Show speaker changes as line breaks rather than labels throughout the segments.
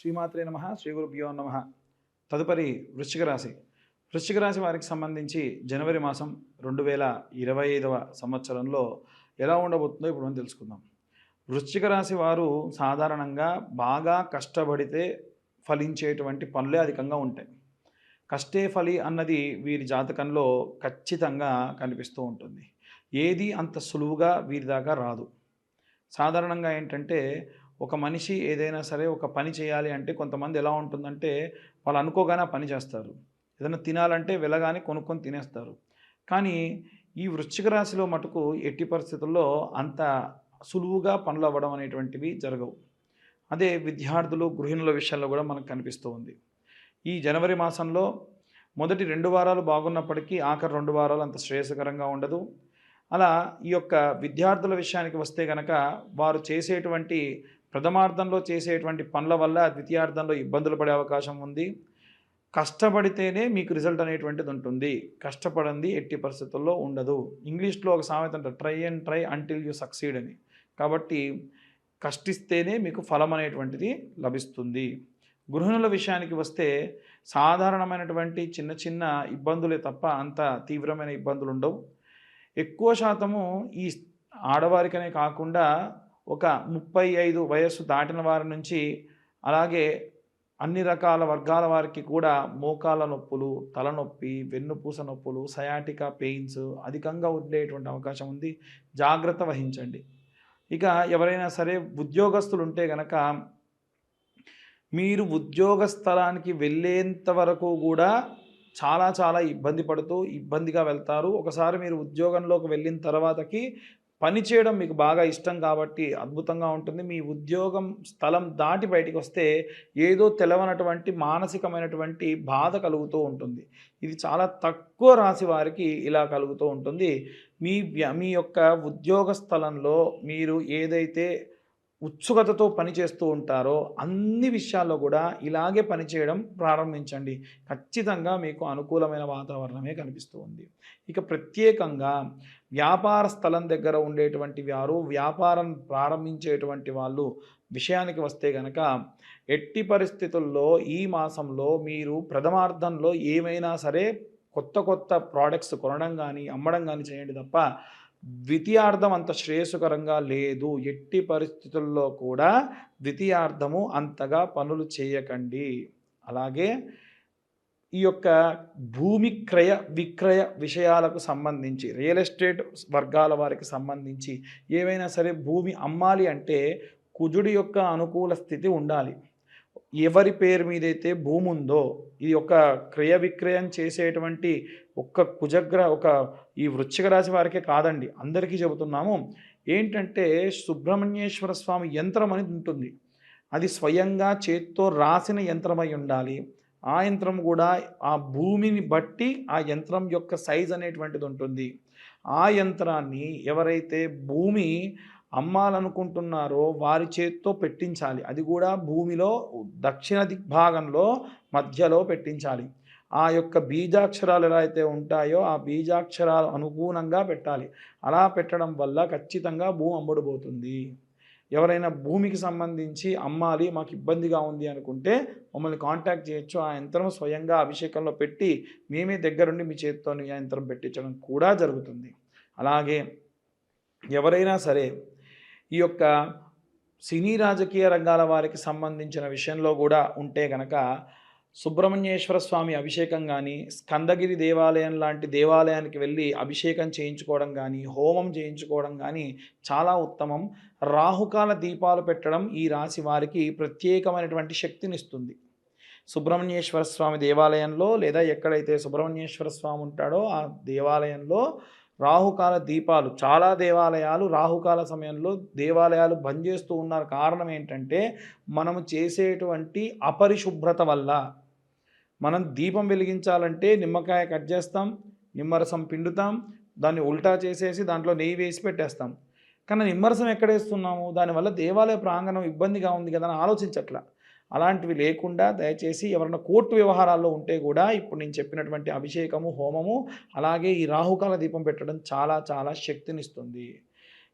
శ్రీమాత్రే నమ శ్రీ గురుభ్యో నమ. తదుపరి వృశ్చిక రాశి. వృశ్చిక రాశి వారికి సంబంధించి జనవరి మాసం రెండు వేల ఇరవై ఐదవ సంవత్సరంలో ఎలా ఉండబోతుందో ఇప్పుడు మనం తెలుసుకుందాం. వృశ్చిక రాశి వారు సాధారణంగా బాగా కష్టపడితే ఫలించేటువంటి పనులే అధికంగా ఉంటాయి. కష్టే ఫలి అన్నది వీరి జాతకంలో ఖచ్చితంగా కనిపిస్తూ ఉంటుంది. ఏది అంత సులువుగా వీరి దాకా రాదు. సాధారణంగా ఏంటంటే ఒక మనిషి ఏదైనా సరే ఒక పని చేయాలి అంటే కొంతమంది ఎలా ఉంటుందంటే వాళ్ళు అనుకోగానే ఆ పని చేస్తారు. ఏదైనా తినాలంటే వెళ్ళగానే కొనుక్కొని తినేస్తారు. కానీ ఈ వృశ్చిక రాశిలో మటుకు ఎట్టి పరిస్థితుల్లో అంత సులువుగా పనులు అవ్వడం అనేటువంటివి జరగవు. అదే విద్యార్థులు గృహిణుల విషయంలో కూడా మనకు కనిపిస్తూ ఉంది. ఈ జనవరి మాసంలో మొదటి రెండు వారాలు బాగున్నప్పటికీ ఆఖరి రెండు వారాలు అంత శ్రేయస్కరంగా ఉండదు. అలా ఈ యొక్క విద్యార్థుల విషయానికి వస్తే కనుక వారు చేసేటువంటి ప్రథమార్థంలో చేసేటువంటి పనుల వల్ల ద్వితీయార్థంలో ఇబ్బందులు పడే అవకాశం ఉంది. కష్టపడితేనే మీకు రిజల్ట్ అనేటువంటిది ఉంటుంది. కష్టపడింది ఎట్టి పరిస్థితుల్లో ఉండదు. ఇంగ్లీష్లో ఒక సామెత అంటారు try and try until you succeed అని. కాబట్టి కష్టిస్తేనే మీకు ఫలం అనేటువంటిది లభిస్తుంది. గృహిణుల విషయానికి వస్తే సాధారణమైనటువంటి చిన్న చిన్న ఇబ్బందులే తప్ప అంత తీవ్రమైన ఇబ్బందులు ఉండవు. ఎక్కువ శాతము ఈ ఆడవారికనే కాకుండా ఒక ముప్పై ఐదు వయస్సు దాటిన వారి నుంచి అలాగే అన్ని రకాల వర్గాల వారికి కూడా మోకాల నొప్పులు తలనొప్పి వెన్నుపూస నొప్పులు సయాటికా పెయిన్స్ అధికంగా ఉండేటువంటి అవకాశం ఉంది. జాగ్రత్త వహించండి. ఇక ఎవరైనా సరే ఉద్యోగస్తులు ఉంటే గనక మీరు ఉద్యోగ స్థలానికి వెళ్ళేంత వరకు కూడా చాలా చాలా ఇబ్బంది పడుతూ ఇబ్బందిగా వెళ్తారు. ఒకసారి మీరు ఉద్యోగంలోకి వెళ్ళిన తర్వాతకి పని చేయడం మీకు బాగా ఇష్టం కాబట్టి అద్భుతంగా ఉంటుంది. మీ ఉద్యోగం స్థలం దాటి బయటికి వస్తే ఏదో తెలవనటువంటి మానసికమైనటువంటి బాధ కలుగుతూ ఉంటుంది. ఇది చాలా తక్కువ రాశి వారికి ఇలా కలుగుతూ ఉంటుంది. మీ మీ యొక్క ఉద్యోగ స్థలంలో మీరు ఏదైతే ఉత్సుకతతో పనిచేస్తూ ఉంటారో అన్ని విషయాల్లో కూడా ఇలాగే పనిచేయడం ప్రారంభించండి. ఖచ్చితంగా మీకు అనుకూలమైన వాతావరణమే కనిపిస్తూ ఉంది. ఇక ప్రత్యేకంగా వ్యాపార స్థలం దగ్గర ఉండేటువంటి వారు వ్యాపారం ప్రారంభించేటువంటి వాళ్ళు విషయానికి వస్తే గనక ఎట్టి పరిస్థితుల్లో ఈ మాసంలో మీరు ప్రథమార్థంలో ఏమైనా సరే కొత్త కొత్త ప్రోడక్ట్స్ కొనడం కానీ అమ్మడం కానీ చేయండి తప్ప ద్వితీయార్థం అంత శ్రేయస్కరంగా లేదు. ఎట్టి పరిస్థితుల్లో కూడా ద్వితీయార్థము అంతగా పనులు చేయకండి. అలాగే ఈ యొక్క భూమి క్రయ విక్రయ విషయాలకు సంబంధించి రియల్ ఎస్టేట్ వర్గాల వారికి సంబంధించి ఏవైనా సరే భూమి అమ్మాలి అంటే కుజుడి యొక్క అనుకూల స్థితి ఉండాలి. ఎవరి పేరు మీదైతే భూమి ఉందో ఈ యొక్క క్రయ విక్రయం చేసేటువంటి ఒక్క కుజగ్ర ఒక ఈ వృశ్చిక రాశి వారికే కాదండి అందరికీ చెబుతున్నాము. ఏంటంటే సుబ్రహ్మణ్యేశ్వర స్వామి యంత్రం అనేది ఉంటుంది. అది స్వయంగా చేత్తో రాసిన యంత్రమై ఉండాలి. ఆ యంత్రం కూడా ఆ భూమిని బట్టి ఆ యంత్రం యొక్క సైజ్ అనేటువంటిది ఉంటుంది. ఆ యంత్రాన్ని ఎవరైతే భూమి అమ్మాలనుకుంటున్నారో వారి చేత్తో పెట్టించాలి. అది కూడా భూమిలో దక్షిణ దిగ్భాగంలో మధ్యలో పెట్టించాలి. ఆ యొక్క బీజాక్షరాలు ఎలా అయితే ఉంటాయో ఆ బీజాక్షరాలు అనుగుణంగా పెట్టాలి. అలా పెట్టడం వల్ల ఖచ్చితంగా భూమి అమ్ముడుపోతుంది. ఎవరైనా భూమికి సంబంధించి అమ్మాలి మాకు ఇబ్బందిగా ఉంది అనుకుంటే మమ్మల్ని కాంటాక్ట్ చేయొచ్చు. ఆ యంత్రం స్వయంగా అభిషేకంలో పెట్టి మేమే దగ్గరుండి మీ చేతితో ఆ యంత్రం పెట్టించడం కూడా జరుగుతుంది. అలాగే ఎవరైనా సరే ఈ యొక్క సినీ రాజకీయ రంగాల వారికి సంబంధించిన విషయంలో కూడా ఉంటే గనక సుబ్రహ్మణ్యేశ్వర స్వామి అభిషేకం కానీ స్కందగిరి దేవాలయం లాంటి దేవాలయానికి వెళ్ళి అభిషేకం చేయించుకోవడం కానీ హోమం చేయించుకోవడం కానీ చాలా ఉత్తమం. రాహుకాల దీపాలు పెట్టడం ఈ రాశి వారికి ప్రత్యేకమైనటువంటి శక్తినిస్తుంది. సుబ్రహ్మణ్యేశ్వర స్వామి దేవాలయంలో లేదా ఎక్కడైతే సుబ్రహ్మణ్యేశ్వర స్వామి ఉంటాడో ఆ దేవాలయంలో రాహుకాల దీపాలు చాలా దేవాలయాలు రాహుకాల సమయంలో దేవాలయాలు బంద్ చేస్తూ ఉన్నారు. కారణం ఏంటంటే మనము చేసేటువంటి అపరిశుభ్రత వల్ల. మనం దీపం వెలిగించాలంటే నిమ్మకాయ కట్ చేస్తాం నిమ్మరసం పిండుతాం దాన్ని ఉల్టా చేసేసి దాంట్లో నెయ్యి వేసి పెట్టేస్తాం. కానీ నిమ్మరసం ఎక్కడ వేస్తున్నాము? దానివల్ల దేవాలయ ప్రాంగణం ఇబ్బందిగా ఉంది కదా అని ఆలోచించట్లా. అలాంటివి లేకుండా దయచేసి ఎవరైనా కోర్టు వ్యవహారాల్లో ఉంటే కూడా ఇప్పుడు నేను చెప్పినటువంటి అభిషేకము హోమము అలాగే ఈ రాహుకాల దీపం పెట్టడం చాలా చాలా శక్తినిస్తుంది.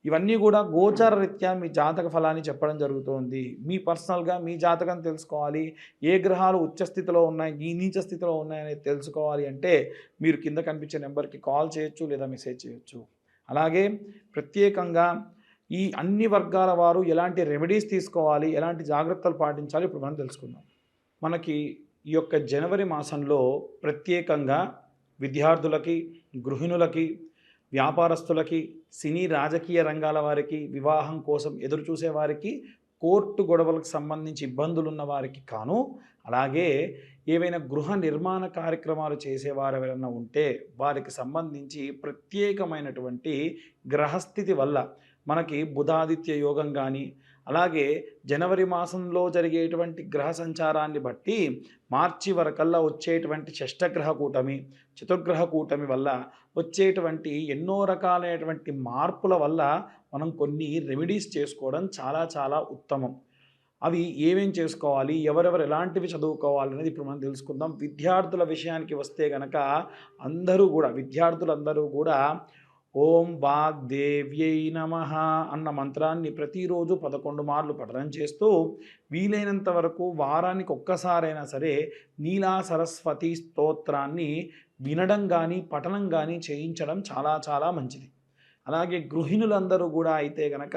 ఇవన్నీ కూడా గోచార రీత్యా మీ జాతక ఫలాన్ని చెప్పడం జరుగుతుంది. మీ పర్సనల్గా మీ జాతకం తెలుసుకోవాలి. ఏ గ్రహాలు ఉచ్చ స్థితిలో ఉన్నాయి ఈ నీచ స్థితిలో ఉన్నాయనేది తెలుసుకోవాలి అంటే మీరు కింద కనిపించే నెంబర్కి కాల్ చేయొచ్చు లేదా మెసేజ్ చేయొచ్చు. అలాగే ప్రత్యేకంగా ఈ అన్ని వర్గాల వారు ఎలాంటి రెమెడీస్ తీసుకోవాలి ఎలాంటి జాగ్రత్తలు పాటించాలి ఇప్పుడు మనం తెలుసుకుందాం. మనకి ఈ యొక్క జనవరి మాసంలో ప్రత్యేకంగా విద్యార్థులకి గృహిణులకి వ్యాపారస్తులకి సినీ రాజకీయ రంగాల వారికి వివాహం కోసం ఎదురు చూసే వారికి కోర్టు గొడవలకు సంబంధించి ఇబ్బందులు ఉన్న వారికి కాను అలాగే ఏవైనా గృహ నిర్మాణ కార్యక్రమాలు చేసేవారు ఎవరైనా ఉంటే వారికి సంబంధించి ప్రత్యేకమైనటువంటి గ్రహస్థితి వల్ల మనకి బుధాదిత్య యోగం కానీ అలాగే జనవరి మాసంలో జరిగేటువంటి గ్రహ సంచారాన్ని బట్టి మార్చి వరకల్లా వచ్చేటువంటి షష్టగ్రహ కూటమి చతుర్గ్రహ కూటమి వల్ల వచ్చేటువంటి ఎన్నో రకాలైనటువంటి మార్పుల వల్ల మనం కొన్ని రెమెడీస్ చేసుకోవడం చాలా చాలా ఉత్తమం. అవి ఏమేం చేసుకోవాలి ఎవరెవరు ఎలాంటివి చదువుకోవాలి అనేది ఇప్పుడు మనం తెలుసుకుందాం. విద్యార్థుల విషయానికి వస్తే కనుక అందరూ కూడా విద్యార్థులందరూ కూడా ఓం వాగ్దేవ్యై నమ అన్న మంత్రాన్ని ప్రతిరోజు పదకొండు మార్లు పఠనం చేస్తూ వీలైనంత వరకు వారానికి ఒక్కసారైనా సరే నీలా సరస్వతి స్తోత్రాన్ని వినడం కానీ పఠనం కానీ చేయించడం చాలా చాలా మంచిది. అలాగే గృహిణులందరూ కూడా అయితే కనుక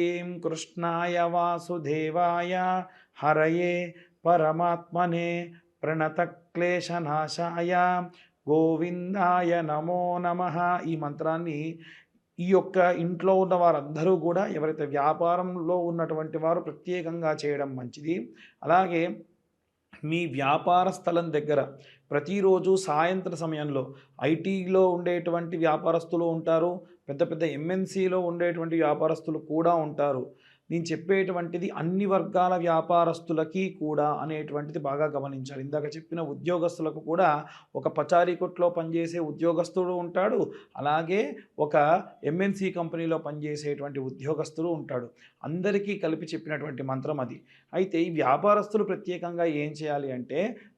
కృష్ణాయ వాసుదేవాయ హరయే పరమాత్మనే ప్రణతక్లేశనాశాయ. గోవిందాయ నమో నమ. ఈ మంత్రాన్ని ఈ యొక్క ఇంట్లో ఉన్న వారందరూ కూడా ఎవరైతే వ్యాపారంలో ఉన్నటువంటి వారు ప్రత్యేకంగా చేయడం మంచిది. అలాగే మీ వ్యాపార స్థలం దగ్గర ప్రతిరోజు సాయంత్ర సమయంలో ఐటీలో ఉండేటువంటి వ్యాపారస్తులు ఉంటారు. పెద్ద పెద్ద ఎంఎన్సీలో ఉండేటువంటి వ్యాపారస్తులు కూడా ఉంటారు. నేను చెప్పేటువంటిది అన్ని వర్గాల వ్యాపారస్తులకి కూడా అనేటువంటిది బాగా గమనించాలి. ఇందాక చెప్పిన ఉద్యోగస్తులకు కూడా ఒక పచారీ కొట్లో పనిచేసే ఉద్యోగస్తుడు ఉంటాడు. అలాగే ఒక ఎంఎన్సి కంపెనీలో పనిచేసేటువంటి ఉద్యోగస్తుడు ఉంటాడు. అందరికీ కలిపి చెప్పినటువంటి మంత్రం అది. అయితే ఈ వ్యాపారస్తులు ప్రత్యేకంగా ఏం చేయాలి అంటే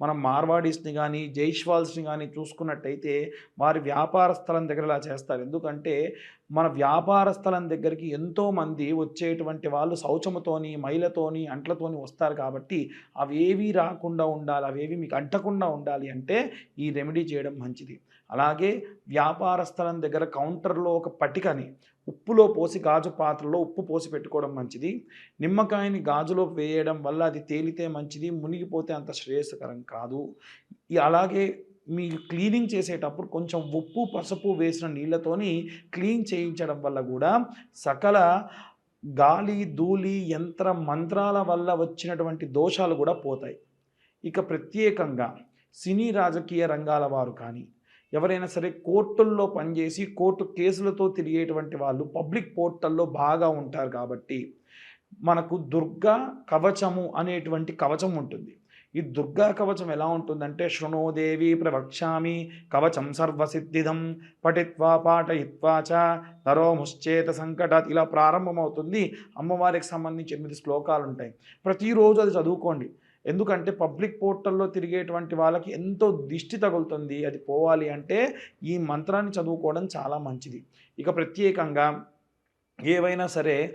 మనం మార్వాడీస్ని కానీ జైష్వాల్స్ని కానీ చూసుకున్నట్టయితే వారి వ్యాపార స్థలం దగ్గర ఇలా చేస్తారు. ఎందుకంటే మన వ్యాపార స్థలం దగ్గరికి ఎంతోమంది వచ్చేటువంటి వాళ్ళు శౌచముతోని మైలతోని అంట్లతోని వస్తారు కాబట్టి అవేవి రాకుండా ఉండాలి అవేవి మీకు అంటకుండా ఉండాలి అంటే ఈ రెమెడీ చేయడం మంచిది. అలాగే వ్యాపార స్థలం దగ్గర కౌంటర్లో ఒక పటికని ఉప్పులో పోసి గాజు పాత్రలో ఉప్పు పోసి పెట్టుకోవడం మంచిది. నిమ్మకాయని గాజులో వేయడం వల్ల అది తేలితే మంచిది మునిగిపోతే అంత శ్రేయస్కరం కాదు. అలాగే మీరు క్లీనింగ్ చేసేటప్పుడు కొంచెం ఉప్పు పసుపు వేసిన నీళ్ళతోని క్లీన్ చేయించడం వల్ల కూడా సకల గాలి ధూళి యంత్ర మంత్రాల వల్ల వచ్చినటువంటి దోషాలు కూడా పోతాయి. ఇక ప్రత్యేకంగా సినీ రాజకీయ రంగాల వారు కానీ ఎవరైనా సరే కోర్టుల్లో పనిచేసి కోర్టు కేసులతో తిరిగేటువంటి వాళ్ళు పబ్లిక్ పోర్టల్లో బాగా ఉంటారు కాబట్టి మనకు దుర్గా కవచము అనేటువంటి కవచం ఉంటుంది. ఈ దుర్గా కవచం ఎలా ఉంటుందంటే శృణోదేవి ప్రవక్ష్యామి కవచం సర్వసిద్ధిదం పఠిత్వా పాఠయిత్వా చ నరో ముశ్చేత సంకటాత్ ఇలా ప్రారంభమవుతుంది. అమ్మవారికి సంబంధించి ఎనిమిది శ్లోకాలు ఉంటాయి ప్రతిరోజు అది చదువుకోండి. ఎందుకంటే పబ్లిక్ పోర్టల్లో తిరిగేటువంటి వాళ్ళకి ఎంతో దిష్టి తగులుతుంది. అది పోవాలి అంటే ఈ మంత్రాన్ని చదువుకోవడం చాలా మంచిది. ఇక ప్రత్యేకంగా ఏవైనా సరే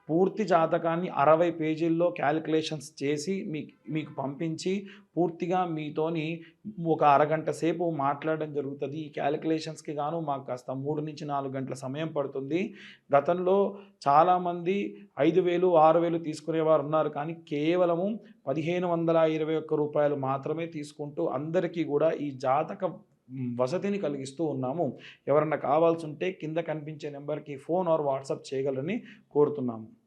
పూర్తి జాతకాన్ని అరవై పేజీల్లో క్యాలిక్యులేషన్స్ చేసి మీకు మీకు పంపించి పూర్తిగా మీతోని ఒక అరగంట సేపు మాట్లాడడం జరుగుతుంది. ఈ క్యాలిక్యులేషన్స్కి గాను మాకు కాస్త మూడు నుంచి నాలుగు గంటల సమయం పడుతుంది. గతంలో చాలామంది ఐదు వేలు ఆరు వేలు తీసుకునేవారు ఉన్నారు. కానీ కేవలము పదిహేను వందల ఇరవై ఒక్క రూపాయలు మాత్రమే తీసుకుంటూ అందరికీ కూడా ఈ జాతక వసతిని కలిగిస్తూ ఉన్నాము. ఎవరన్నా కావాల్సి ఉంటే కింద కనిపించే నెంబర్కి ఫోన్ ఆర్ వాట్సాప్ చేయగలరని కోరుతున్నాము.